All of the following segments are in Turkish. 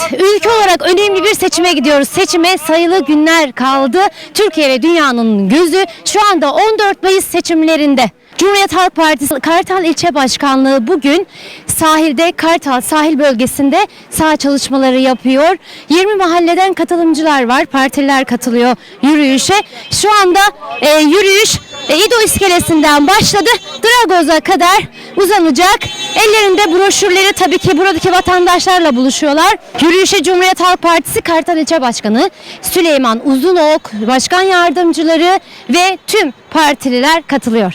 Evet, ülke olarak önemli bir seçime gidiyoruz. Seçime sayılı günler kaldı. Türkiye ve dünyanın gözü şu anda 14 Mayıs seçimlerinde. Cumhuriyet Halk Partisi Kartal İlçe Başkanlığı bugün sahilde Kartal sahil bölgesinde saha çalışmaları yapıyor. 20 mahalleden katılımcılar var. Partililer katılıyor yürüyüşe. Şu anda e, yürüyüş e, İdo iskelesinden başladı. Dragoz'a kadar uzanacak. Ellerinde broşürleri tabii ki buradaki vatandaşlarla buluşuyorlar. Yürüyüşe Cumhuriyet Halk Partisi Kartal İlçe Başkanı Süleyman Uzunok, Başkan Yardımcıları ve tüm partililer katılıyor.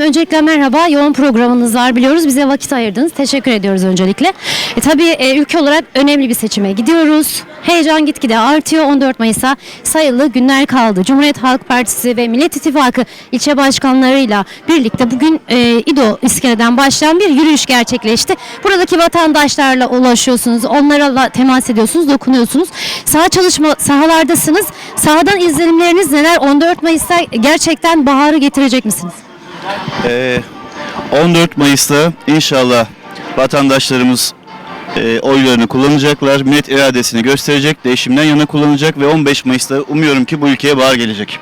Öncelikle merhaba. Yoğun programınız var biliyoruz. Bize vakit ayırdınız. Teşekkür ediyoruz öncelikle. E, tabii e, ülke olarak önemli bir seçime gidiyoruz. Heyecan gitgide artıyor. 14 Mayıs'a sayılı günler kaldı. Cumhuriyet Halk Partisi ve Millet İttifakı ilçe başkanlarıyla birlikte bugün e, İDO iskeleden başlayan bir yürüyüş gerçekleşti. Buradaki vatandaşlarla ulaşıyorsunuz. Onlarla temas ediyorsunuz, dokunuyorsunuz. Saha çalışma sahalardasınız. Sahadan izlenimleriniz neler? 14 Mayıs'ta gerçekten baharı getirecek misiniz? Ee, 14 Mayıs'ta inşallah vatandaşlarımız e, oylarını kullanacaklar, millet iradesini gösterecek, değişimden yana kullanacak ve 15 Mayıs'ta umuyorum ki bu ülkeye bahar gelecek.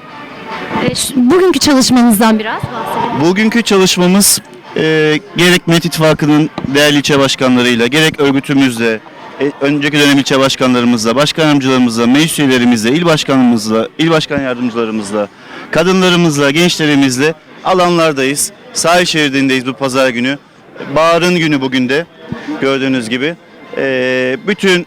E, bugünkü çalışmanızdan biraz bahsedin. Bugünkü çalışmamız e, gerek Millet İttifakı'nın değerli ilçe başkanlarıyla, gerek örgütümüzle, e, önceki dönem ilçe başkanlarımızla, başkan yardımcılarımızla, meclis üyelerimizle, il başkanımızla, il başkan yardımcılarımızla, kadınlarımızla, gençlerimizle alanlardayız. Sahil şeridindeyiz bu pazar günü. Baharın günü bugün de gördüğünüz gibi. E, bütün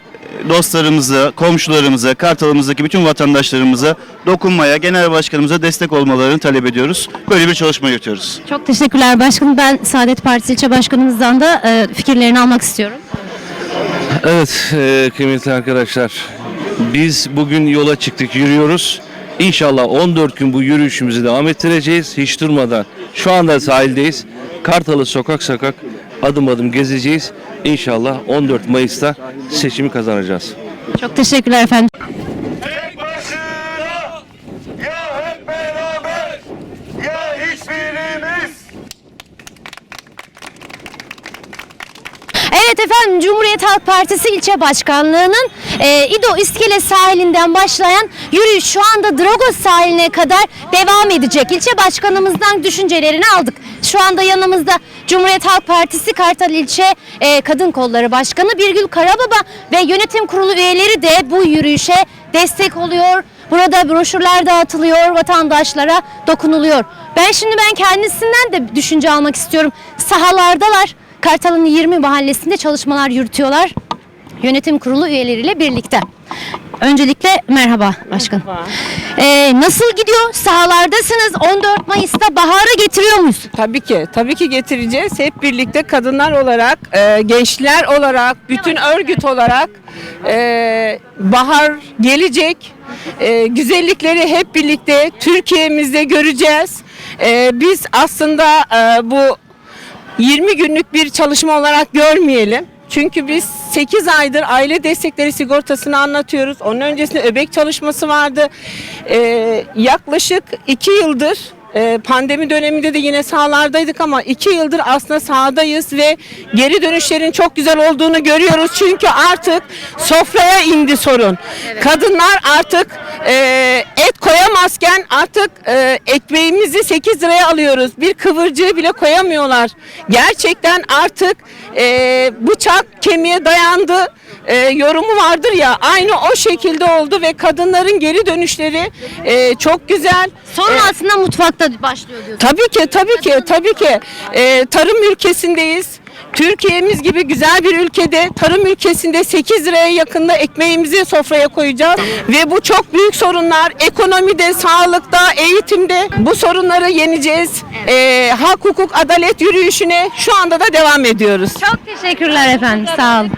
dostlarımıza, komşularımıza, Kartal'ımızdaki bütün vatandaşlarımıza dokunmaya, genel başkanımıza destek olmalarını talep ediyoruz. Böyle bir çalışma yürütüyoruz. Çok teşekkürler başkanım. Ben Saadet Partisi ilçe başkanımızdan da e, fikirlerini almak istiyorum. Evet e, kıymetli arkadaşlar biz bugün yola çıktık yürüyoruz. İnşallah 14 gün bu yürüyüşümüzü devam ettireceğiz hiç durmadan. Şu anda sahildeyiz. Kartalı sokak sokak adım adım gezeceğiz. İnşallah 14 Mayıs'ta seçimi kazanacağız. Çok teşekkürler efendim. Tek başına ya hep beraber ya hiçbirimiz. Evet efendim Cumhuriyet Halk Partisi ilçe başkanlığının e, İdo İskele sahilinden başlayan yürüyüş şu anda Dragos sahiline kadar devam edecek. İlçe başkanımızdan düşüncelerini aldık. Şu anda yanımızda Cumhuriyet Halk Partisi Kartal İlçe e, Kadın Kolları Başkanı Birgül Karababa ve yönetim kurulu üyeleri de bu yürüyüşe destek oluyor. Burada broşürler dağıtılıyor, vatandaşlara dokunuluyor. Ben şimdi ben kendisinden de düşünce almak istiyorum. Sahalardalar. Kartal'ın 20 mahallesinde çalışmalar yürütüyorlar. Yönetim kurulu üyeleriyle birlikte. Öncelikle merhaba başkanım. Ee, nasıl gidiyor? Sahalardasınız. 14 Mayıs'ta baharı getiriyor muyuz? Tabii ki, tabii ki getireceğiz. Hep birlikte kadınlar olarak, e, gençler olarak, bütün örgüt olarak e, bahar gelecek. E, güzellikleri hep birlikte Türkiye'mizde göreceğiz. E, biz aslında e, bu 20 günlük bir çalışma olarak görmeyelim. Çünkü biz 8 aydır aile destekleri sigortasını anlatıyoruz. Onun öncesinde öbek çalışması vardı. Ee, yaklaşık 2 yıldır e, pandemi döneminde de yine sahalardaydık ama 2 yıldır aslında sahadayız ve geri dönüşlerin çok güzel olduğunu görüyoruz. Çünkü artık sofraya indi sorun. Kadınlar artık e, et koyamazken artık e, ekmeğimizi 8 liraya alıyoruz. Bir kıvırcığı bile koyamıyorlar. Gerçekten artık e, bıçak kemiğe dayandı e, yorumu vardır ya aynı o şekilde oldu ve kadınların geri dönüşleri e, çok güzel. Sorun E, aslında mutfakta başlıyor diyorsunuz. Tabii ki, tabii ki, tabii ki. Ee, tarım ülkesindeyiz. Türkiye'miz gibi güzel bir ülkede, tarım ülkesinde 8 liraya yakında ekmeğimizi sofraya koyacağız. Ve bu çok büyük sorunlar. Ekonomide, sağlıkta, eğitimde bu sorunları yeneceğiz. Ee, hak, hukuk, adalet yürüyüşüne şu anda da devam ediyoruz. Çok teşekkürler efendim. Sağ olun.